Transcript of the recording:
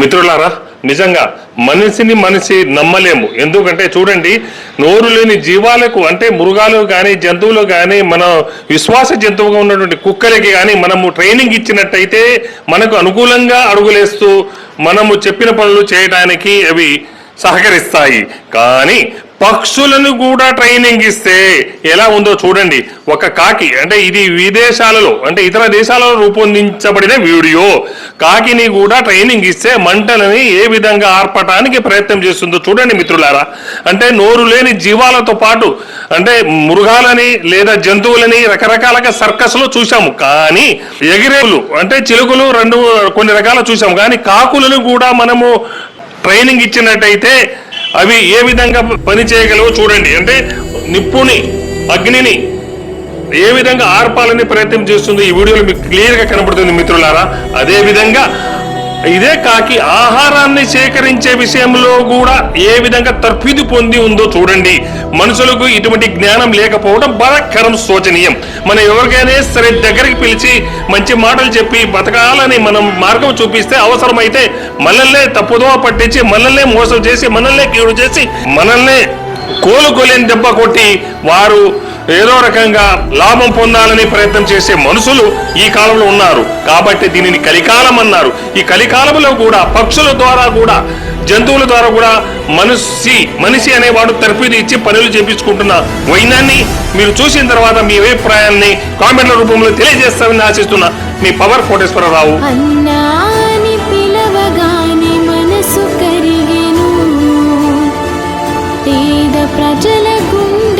మిత్రులారా నిజంగా మనిషిని మనిషి నమ్మలేము. ఎందుకంటే చూడండి నోరు లేని జీవాలకు అంటే మృగాలు కానీ జంతువులు కానీ మన విశ్వాస జంతువుగా ఉన్నటువంటి కుక్కలకి కానీ మనము ట్రైనింగ్ ఇచ్చినట్టయితే మనకు అనుకూలంగా అడుగులేస్తూ మనము చెప్పిన పనులు చేయడానికి అవి సహకరిస్తాయి. కానీ పక్షులను కూడా ట్రైనింగ్ ఇస్తే ఎలా ఉందో చూడండి. ఒక కాకి అంటే ఇది విదేశాలలో అంటే ఇతర దేశాలలో రూపొందించబడిన వీడియో. కాకిని కూడా ట్రైనింగ్ ఇస్తే మంటలని ఏ విధంగా ఆర్పటానికి ప్రయత్నం చేస్తుందో చూడండి మిత్రులారా. అంటే నోరు లేని జీవాలతో పాటు అంటే మృగాలని లేదా జంతువులని రకరకాలుగా సర్కస్లో చూసాము కానీ ఎగిరేలు అంటే చిలుకలు రెండు కొన్ని రకాల చూసాము కానీ కాకులను కూడా మనము ట్రైనింగ్ ఇచ్చినట్టయితే అవి ఏ విధంగా పని చేయగలవో చూడండి. అంటే నిప్పుని అగ్నిని ఏ విధంగా ఆర్పాలని ప్రయత్నం చేస్తుంది ఈ వీడియోలో మీకు క్లియర్గా కనబడుతుంది మిత్రులారా. అదే విధంగా ఇదే కాకి ఆహారాన్ని సేకరించే విషయంలో కూడా ఏ విధంగా తర్ఫీదు పొంది ఉందో చూడండి. మనుషులకు ఇటువంటి జ్ఞానం లేకపోవడం బలకరం శోచనీయం. మనం ఎవరికైనా సరే దగ్గరికి పిలిచి మంచి మాటలు చెప్పి బతకాలని మనం మార్గం చూపిస్తే అవసరమైతే మనల్నే తప్పుదోవ పట్టించి మనల్నే మోసం చేసి మనల్నే కీడు చేసి మనల్నే కోలుకోలేని దెబ్బ కొట్టి వారు ఏదో రకంగా లాభం పొందాలని ప్రయత్నం చేసే మనుషులు ఈ కాలంలో ఉన్నారు. కాబట్టి దీనిని కలికాలం అన్నారు. ఈ కలికాలంలో కూడా పక్షుల ద్వారా కూడా జంతువుల ద్వారా కూడా మనిషి మనిషి అనేవాడు తరఫీదు ఇచ్చి పనులు చేపించుకుంటున్న వైనాన్ని మీరు చూసిన తర్వాత మీ అభిప్రాయాన్ని కామెంట్ల రూపంలో తెలియజేస్తామని ఆశిస్తున్నా. మీ పవర్ కోటేశ్వరరావు ప్రజల గుండె